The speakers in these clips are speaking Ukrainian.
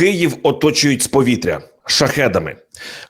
Київ оточують з повітря шахедами.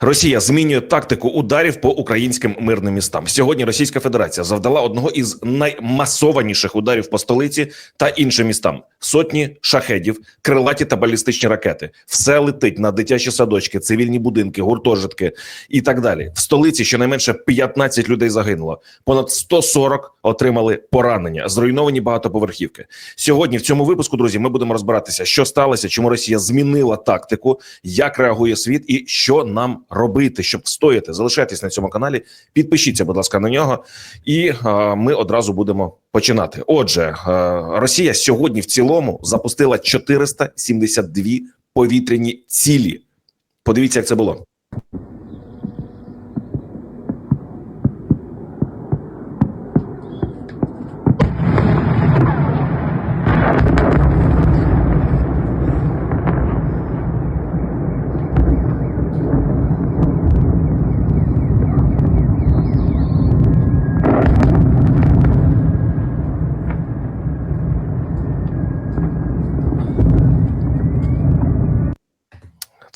Росія змінює тактику ударів по українським мирним містам. Сьогодні Російська Федерація завдала одного із наймасованіших ударів по столиці та іншим містам: сотні шахедів, крилаті та балістичні ракети. Все летить на дитячі садочки, цивільні будинки, гуртожитки і так далі. В столиці щонайменше 15 людей загинуло. Понад 140 отримали поранення, зруйновані багатоповерхівки. Сьогодні в цьому випуску, друзі, ми будемо розбиратися, що сталося, чому Росія змінила тактику, як реагує світ і що нам робити, щоб встояти. Залишайтесь на цьому каналі, підпишіться, будь ласка, на нього, і е, ми одразу будемо починати. Отже, е, Росія сьогодні в цілому запустила 472 повітряні цілі. Подивіться, як це було.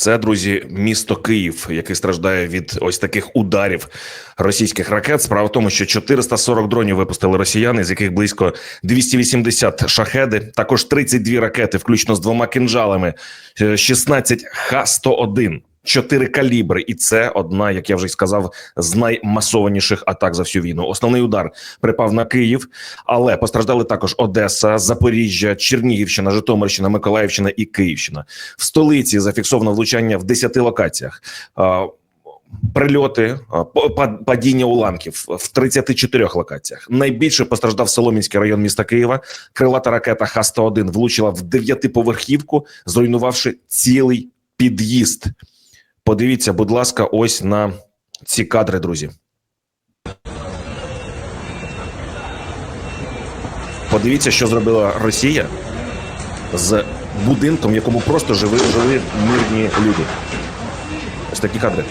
Це друзі, місто Київ, який страждає від ось таких ударів російських ракет. Справа в тому, що 440 дронів випустили росіяни, з яких близько 280 шахеди. Також 32 ракети, включно з двома кинжалами, е, 16 Х-101. Чотири калібри, і це одна, як я вже й сказав, з наймасованіших атак за всю війну. Основний удар припав на Київ, але постраждали також Одеса, Запоріжжя, Чернігівщина, Житомирщина, Миколаївщина і Київщина. В столиці зафіксовано влучання в 10 локаціях. Прильоти, падіння уламків в 34 локаціях. Найбільше постраждав Соломінський район міста Києва. Крилата ракета Х-101 влучила в дев'ятиповерхівку, зруйнувавши цілий під'їзд. Подивіться, будь ласка, ось на ці кадри, друзі. Подивіться, що зробила Росія з будинком, в якому просто жили, жили мирні люди. Ось такі кадри.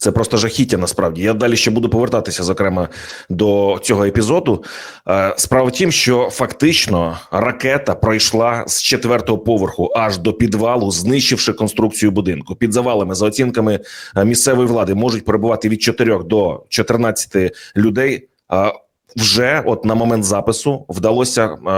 Це просто жахіття. Насправді я далі ще буду повертатися, зокрема до цього епізоду. Е, Справа в тім, що фактично ракета пройшла з четвертого поверху аж до підвалу, знищивши конструкцію будинку. Під завалами за оцінками е, місцевої влади можуть перебувати від 4 до 14 людей. Вже от на момент запису вдалося е,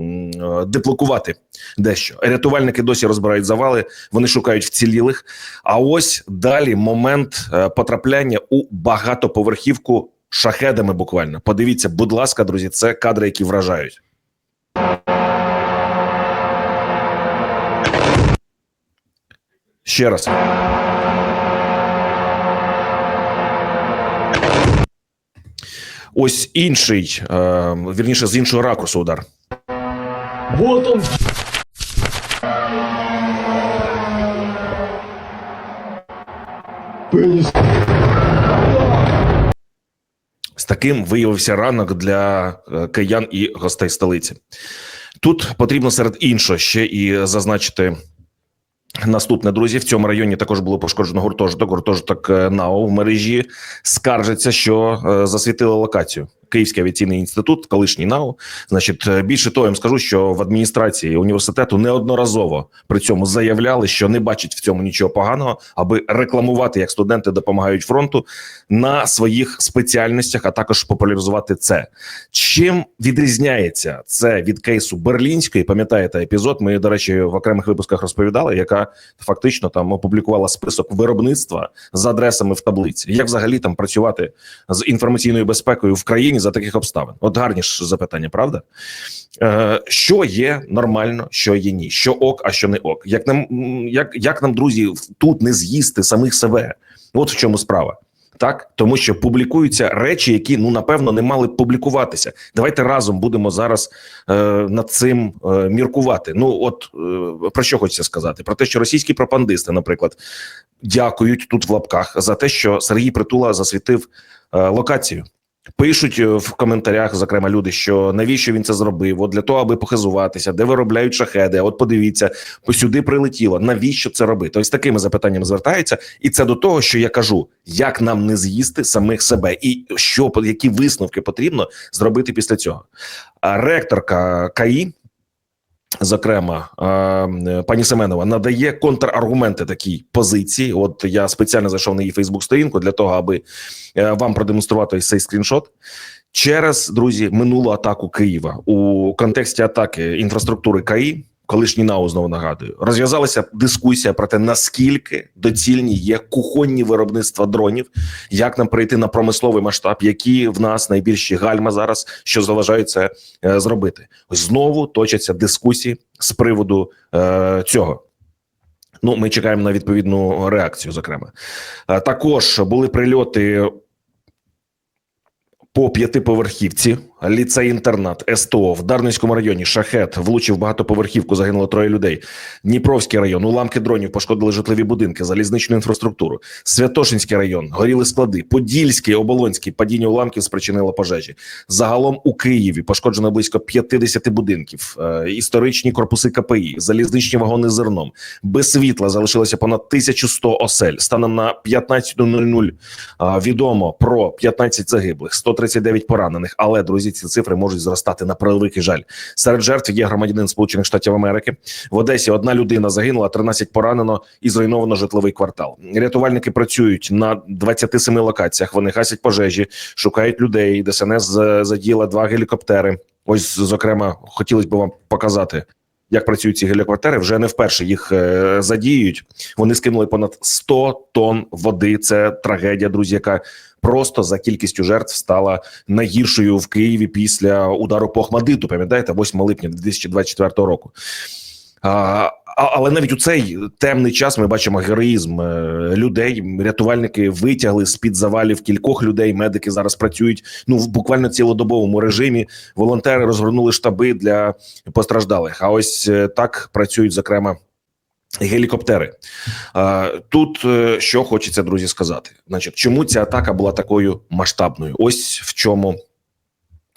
е, деблокувати дещо. Рятувальники досі розбирають завали, вони шукають вцілілих. А ось далі момент е, потрапляння у багатоповерхівку шахедами. Буквально подивіться, будь ласка, друзі, це кадри, які вражають. Ще раз. Ось інший, е, вірніше, з іншого ракурсу удар. Вот он. Пенис. З таким виявився ранок для е, киян і гостей столиці. Тут потрібно серед іншого ще і зазначити. Наступне друзі, в цьому районі також було пошкоджено гуртожиток. Гуртожиток е, НАО в мережі скаржиться, що е, засвітили локацію. Київський авіаційний інститут, колишній НАУ. Значить, е, більше того, я вам скажу, що в адміністрації університету неодноразово при цьому заявляли, що не бачать в цьому нічого поганого, аби рекламувати, як студенти допомагають фронту на своїх спеціальностях, а також популяризувати це. Чим відрізняється це від кейсу берлінської? Пам'ятаєте епізод? Ми, до речі, в окремих випусках розповідали, яка фактично там опублікувала список виробництва з адресами в таблиці. Як взагалі там працювати з інформаційною безпекою в країні за таких обставин? От гарні ж запитання, правда? Е, що є нормально, що є ні, що ок, а що не ок. Як нам як, як нам, друзі, тут не з'їсти самих себе? От в чому справа. Так, тому що публікуються речі, які ну напевно не мали б публікуватися. Давайте разом будемо зараз е, над цим е, міркувати. Ну от е, про що хочеться сказати? Про те, що російські пропагандисти, наприклад, дякують тут в лапках за те, що Сергій Притула засвітив е, локацію. Пишуть е, в коментарях, зокрема, люди, що навіщо він це зробив? От для того, аби похизуватися, де виробляють шахеди. От подивіться, сюди прилетіло. Навіщо це робити? Ось такими запитаннями звертаються, і це до того, що я кажу: як нам не з'їсти самих себе, і що які висновки потрібно зробити після цього. Ректорка КАІ Зокрема, е, пані Семенова надає контраргументи такій позиції. От я спеціально зайшов на її Фейсбук-сторінку для того, аби е, вам продемонструвати цей скріншот. Через друзі минулу атаку Києва у контексті атаки інфраструктури КАІ, колишній НАУ, знову нагадую, розв'язалася дискусія про те, наскільки доцільні є кухонні виробництва дронів, як нам перейти на промисловий масштаб, які в нас найбільші гальма зараз, що заважають це е, зробити. Знову точаться дискусії з приводу е, цього. Ну, ми чекаємо на відповідну реакцію. Зокрема, Е, також були прильоти по п'ятиповерхівці, ліцей-інтернат, СТО в Дарницькому районі. Шахет влучив багатоповерхівку. Загинуло троє людей. Дніпровський район, уламки дронів пошкодили житлові будинки, залізничну інфраструктуру. Святошинський район, горіли склади. Подільський, Оболонський, падіння уламків спричинило пожежі. Загалом у Києві пошкоджено близько 50 будинків, е, історичні корпуси КПІ, залізничні вагони зерном. Без світла залишилося понад 1100 осель. Станом на 15.00 а, відомо про 15 загиблих, 139 поранених. Але друзі, ці цифри можуть зростати на превеликий жаль. Серед жертв є громадянин Сполучених Штатів Америки. В Одесі одна людина загинула, 13 поранено і зруйновано житловий квартал. Рятувальники працюють на 27 локаціях. Вони гасять пожежі, шукають людей. ДСНС задіяла два гелікоптери. Ось, зокрема, хотілося б вам показати. Як працюють ці гелікоптери, вже не вперше їх е, задіють. Вони скинули понад 100 тонн води. Це трагедія, друзі, яка просто за кількістю жертв стала найгіршою в Києві після удару по Ахмадиту. Пам'ятаєте, 8 липня 2024 року. А, але навіть у цей темний час ми бачимо героїзм е, людей. Рятувальники витягли з під завалів кількох людей. Медики зараз працюють ну в буквально цілодобовому режимі. Волонтери розгорнули штаби для постраждалих. А ось е, так працюють зокрема. Гелікоптери тут е, що хочеться друзі сказати. Значить, чому ця атака була такою масштабною? Ось в чому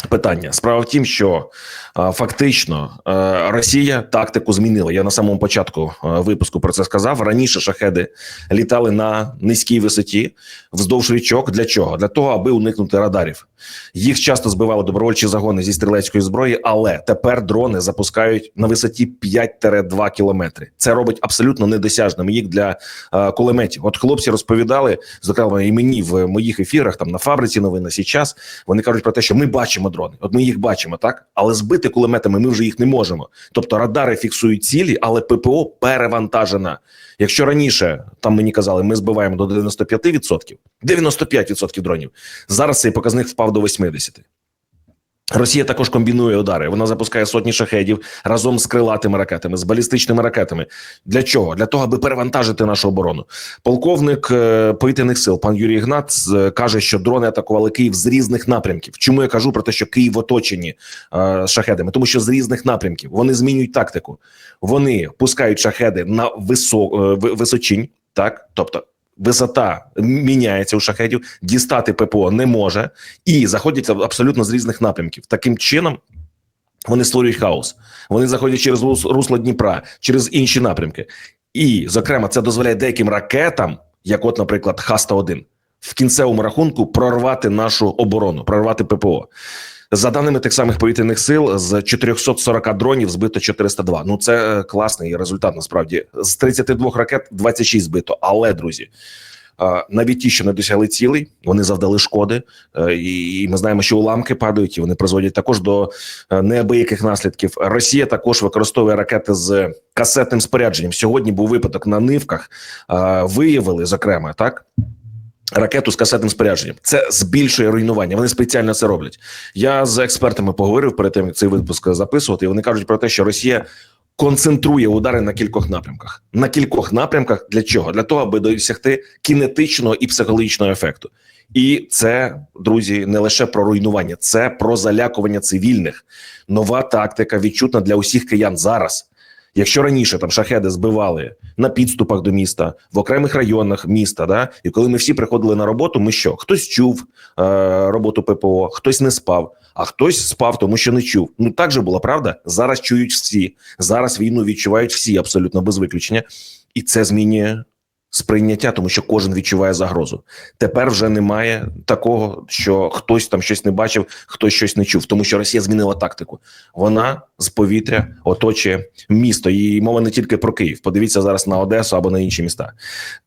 питання. Справа в тім, що а, фактично е, Росія тактику змінила. Я на самому початку е, випуску про це сказав. Раніше шахеди літали на низькій висоті вздовж річок. Для чого? Для того, аби уникнути радарів. Їх часто збивали добровольчі загони зі стрілецької зброї, але тепер дрони запускають на висоті 5-2 кілометри. Це робить абсолютно недосяжним їх для е, кулеметів. От хлопці розповідали, зокрема, і мені в моїх ефірах, там на фабриці новин на час. Вони кажуть про те, що ми бачимо дрони. От ми їх бачимо, так але збити кулеметами ми вже їх не можемо. Тобто радари фіксують цілі, але ППО перевантажена. Якщо раніше там мені казали, ми збиваємо до 95%, 95% дронів. Зараз цей показник впав до 80%. Росія також комбінує удари. Вона запускає сотні шахедів разом з крилатими ракетами, з балістичними ракетами. Для чого? Для того, аби перевантажити нашу оборону. Полковник е, повітряних сил, пан Юрій Ігнат, е, каже, що дрони атакували Київ з різних напрямків. Чому я кажу про те, що Київ в оточенні е, шахедами? Тому що з різних напрямків вони змінюють тактику. Вони пускають шахеди на висо, височинь, так тобто. Висота міняється у шахедів, дістати ППО не може, і заходять абсолютно з різних напрямків. Таким чином вони створюють хаос. Вони заходять через рус- русло Дніпра, через інші напрямки. І, зокрема, це дозволяє деяким ракетам, як, от, наприклад, Х-101, в кінцевому рахунку прорвати нашу оборону, прорвати ППО. За даними тих самих повітряних сил, з 440 дронів збито 402. Ну це е, класний результат. Насправді з 32 ракет 26 збито. Але друзі, е, навіть ті, що не досягли цілей, вони завдали шкоди, Е, і ми знаємо, що уламки падають, і вони призводять також до неабияких наслідків. Росія також використовує ракети з касетним спорядженням. Сьогодні був випадок на нивках. Виявили зокрема так. Ракету з касетним спорядженням це збільшує руйнування. Вони спеціально це роблять. Я з експертами поговорив перед тим, як цей випуск записувати. І вони кажуть про те, що Росія концентрує удари на кількох напрямках. На кількох напрямках для чого? Для того, аби досягти кінетичного і психологічного ефекту. І це, друзі, не лише про руйнування, це про залякування цивільних. Нова тактика відчутна для усіх киян зараз. Якщо раніше там шахеди збивали на підступах до міста в окремих районах міста, да і коли ми всі приходили на роботу, ми що? Хтось чув е, роботу ППО, хтось не спав, а хтось спав, тому що не чув. Ну так же було правда. Зараз чують всі. Зараз війну відчувають всі абсолютно без виключення, і це змінює сприйняття, тому що кожен відчуває загрозу. Тепер вже немає такого, що хтось там щось не бачив, хтось щось не чув, тому що Росія змінила тактику. Вона з повітря оточує місто. І мова не тільки про Київ. Подивіться зараз на Одесу або на інші міста.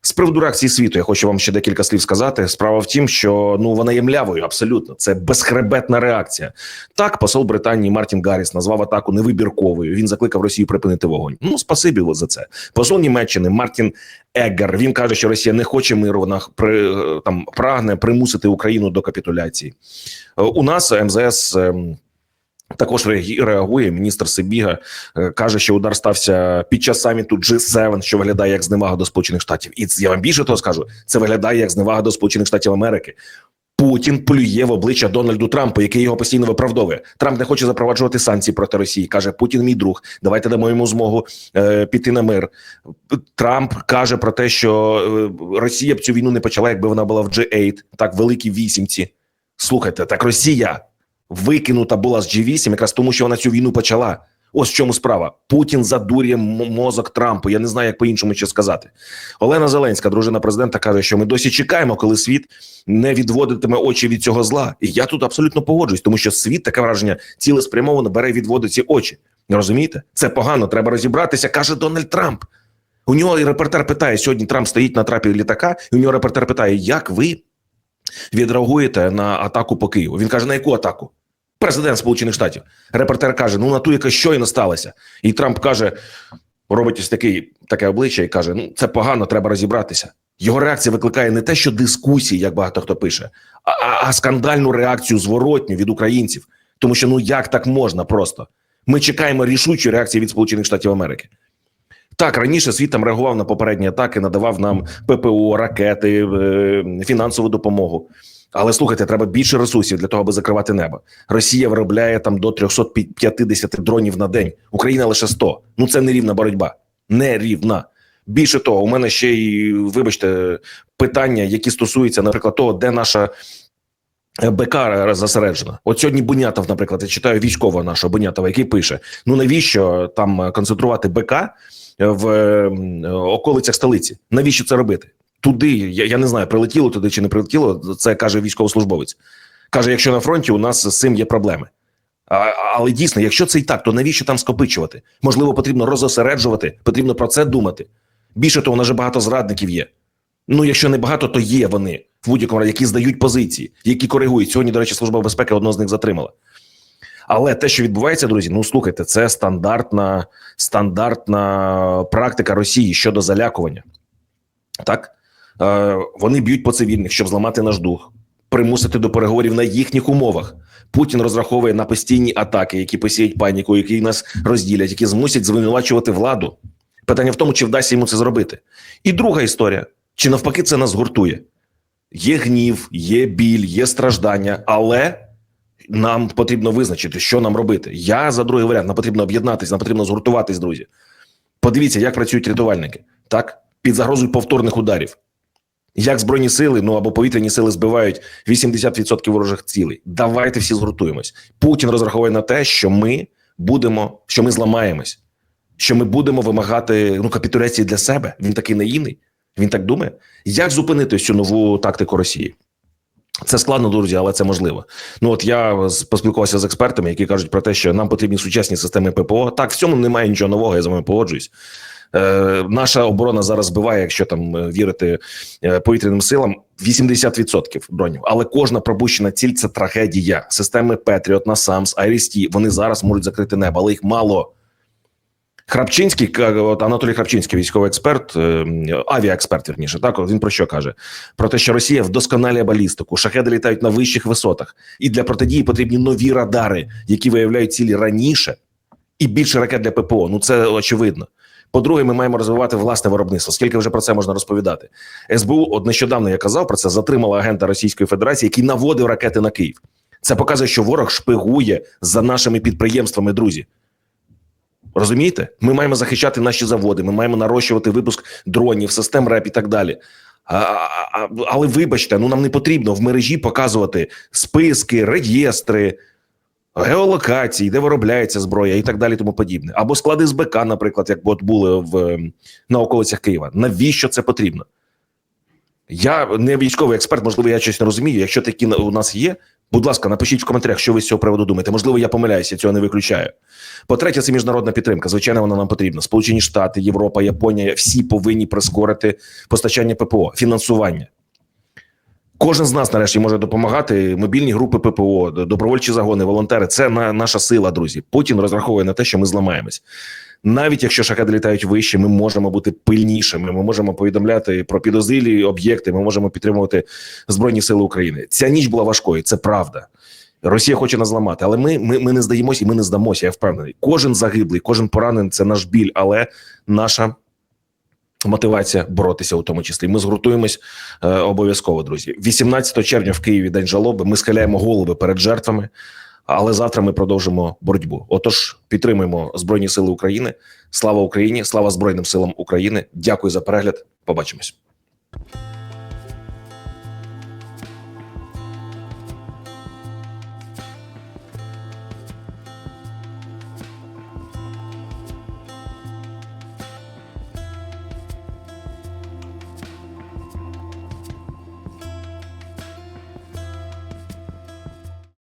З приводу реакції світу, я хочу вам ще декілька слів сказати. Справа в тім, що ну вона є млявою, абсолютно. Це безхребетна реакція. Так, посол Британії Мартін Гарріс назвав атаку невибірковою. Він закликав Росію припинити вогонь. Ну спасибі за це. Посол Німеччини Мартін Еггер. Він каже, що Росія не хоче миру. Вона при там прагне примусити Україну до капітуляції. Е, У нас МЗС. ем, також реагує міністр Сибіга. е, Каже, що удар стався під час саміту G7, що виглядає як зневага до Сполучених Штатів. І я вам більше того скажу. Це виглядає як зневага до Сполучених Штатів Америки. Путін плює в обличчя Дональду Трампу, який його постійно виправдовує. Трамп не хоче запроваджувати санкції проти Росії. каже Путін, мій друг. Давайте дамо йому змогу е, піти на мир. Трамп каже про те, що е, Росія б цю війну не почала, якби вона була в G8, так великій вісімці. Слухайте, так Росія викинута була з G8 якраз тому, що вона цю війну почала. Ось в чому справа. Путін задурює мозок Трампу. Я не знаю, як по-іншому ще сказати. Олена Зеленська, дружина президента, каже, що ми досі чекаємо, коли світ не відводитиме очі від цього зла. І я тут абсолютно погоджуюсь, тому що світ таке враження цілеспрямовано бере відводить ці очі. Розумієте? Це погано. Треба розібратися, каже Дональд Трамп. У нього і репортер питає: сьогодні Трамп стоїть на трапі літака, і у нього репортер питає, як ви відреагуєте на атаку по Києву? Він каже: на яку атаку? Президент Сполучених Штатів. Репортер каже: Ну на ту, яка щойно сталася. І Трамп каже: робить ось такий таке обличчя і каже: Ну це погано, треба розібратися. Його реакція викликає не те, що дискусії, як багато хто пише, а, а, а скандальну реакцію зворотню від українців. Тому що ну як так можна просто? Ми чекаємо рішучої реакції від Сполучених Штатів Америки. Так, раніше світ там реагував на попередні атаки, надавав нам ППО, ракети, е, фінансову допомогу. Але слухайте, треба більше ресурсів для того, аби закривати небо. Росія виробляє там до 350 дронів на день. Україна лише 100. Ну це нерівна боротьба. Нерівна. Більше того, у мене ще й вибачте питання, які стосуються, наприклад, того, де наша е, БК зосереджена. От сьогодні Бунятов, наприклад, я читаю військового нашого Бунятова, який пише: ну навіщо там е, концентрувати БК в е, околицях столиці? Навіщо це робити? Туди я, я не знаю, прилетіло туди чи не прилетіло. Це каже військовослужбовець. Каже: якщо на фронті у нас з цим є проблеми. А, але дійсно, якщо це і так, то навіщо там скопичувати? Можливо, потрібно розосереджувати, потрібно про це думати. Більше того, у нас же багато зрадників є. Ну, якщо не багато, то є вони в будь-якому разі, які здають позиції, які коригують. Сьогодні, до речі, служба безпеки одного з них затримала. Але те, що відбувається, друзі, ну слухайте, це стандартна, стандартна практика Росії щодо залякування. Так вони б'ють по цивільних, щоб зламати наш дух, примусити до переговорів на їхніх умовах. Путін розраховує на постійні атаки, які посіють паніку, які нас розділять, які змусять звинувачувати владу. Питання в тому, чи вдасться йому це зробити. І друга історія: чи навпаки це нас гуртує? Є гнів, є біль, є страждання, але нам потрібно визначити, що нам робити. Я за другий варіант. Нам потрібно об'єднатися, нам потрібно згуртуватись, друзі. Подивіться, як працюють рятувальники, так під загрозою повторних ударів. Як збройні сили, ну або повітряні сили збивають 80% ворожих цілей. Давайте всі згуртуємось. Путін розраховує на те, що ми будемо, що ми зламаємось, що ми будемо вимагати ну капітуляції для себе. Він такий наївний. Він так думає. Як зупинити цю нову тактику Росії? Це складно, друзі, але це можливо. Ну от я поспілкувався з експертами, які кажуть про те, що нам потрібні сучасні системи ППО. Так, в цьому немає нічого нового, я з вами погоджуюсь. Е, наша оборона зараз збиває, якщо там е, вірити е, повітряним силам, 80% дронів. Але кожна пропущена ціль це трагедія. Системи Петріот, Насамс, Айрісті, вони зараз можуть закрити небо, але їх мало. Храпчинський, от Анатолій Храпчинський, військовий експерт, авіаексперт, вірніше, так він про що каже? Про те, що Росія вдосконалює балістику, шахеди літають на вищих висотах, і для протидії потрібні нові радари, які виявляють цілі раніше, і більше ракет для ППО. Ну це очевидно. По-друге, ми маємо розвивати власне виробництво. Скільки вже про це можна розповідати? СБУ, от нещодавно я казав про це, затримала агента Російської Федерації, який наводив ракети на Київ. Це показує, що ворог шпигує за нашими підприємствами, друзі. Розумієте? Ми маємо захищати наші заводи, ми маємо нарощувати випуск дронів, систем РЕП і так далі. А, а, але вибачте, ну нам не потрібно в мережі показувати списки, реєстри. Геолокації, де виробляється зброя і так далі, тому подібне, або склади з БК, наприклад, як от були в ем, на околицях Києва. Навіщо це потрібно? Я не військовий експерт, можливо, я щось не розумію. Якщо такі у нас є, будь ласка, напишіть в коментарях, що ви з цього приводу думаєте. Можливо, я помиляюся, я цього не виключаю. По-третє, це міжнародна підтримка. Звичайно, вона нам потрібна. Сполучені Штати, Європа, Японія всі повинні прискорити постачання ППО, фінансування. Кожен з нас нарешті може допомагати. Мобільні групи ППО, добровольчі загони, волонтери це на, наша сила, друзі. Путін розраховує на те, що ми зламаємось. Навіть якщо шахеди літають вище, ми можемо бути пильнішими. Ми можемо повідомляти про підозрілі об'єкти. Ми можемо підтримувати збройні сили України. Ця ніч була важкою, це правда. Росія хоче нас зламати, але ми, ми, ми не здаємося і ми не здамося. Я впевнений. Кожен загиблий, кожен поранений це наш біль, але наша мотивація боротися у тому числі. Ми згуртуємось е, обов'язково, друзі. 18 червня в Києві день жалоби. Ми схиляємо голови перед жертвами. Але завтра ми продовжимо боротьбу. Отож, підтримуємо Збройні Сили України. Слава Україні! Слава Збройним силам України! Дякую за перегляд. Побачимось.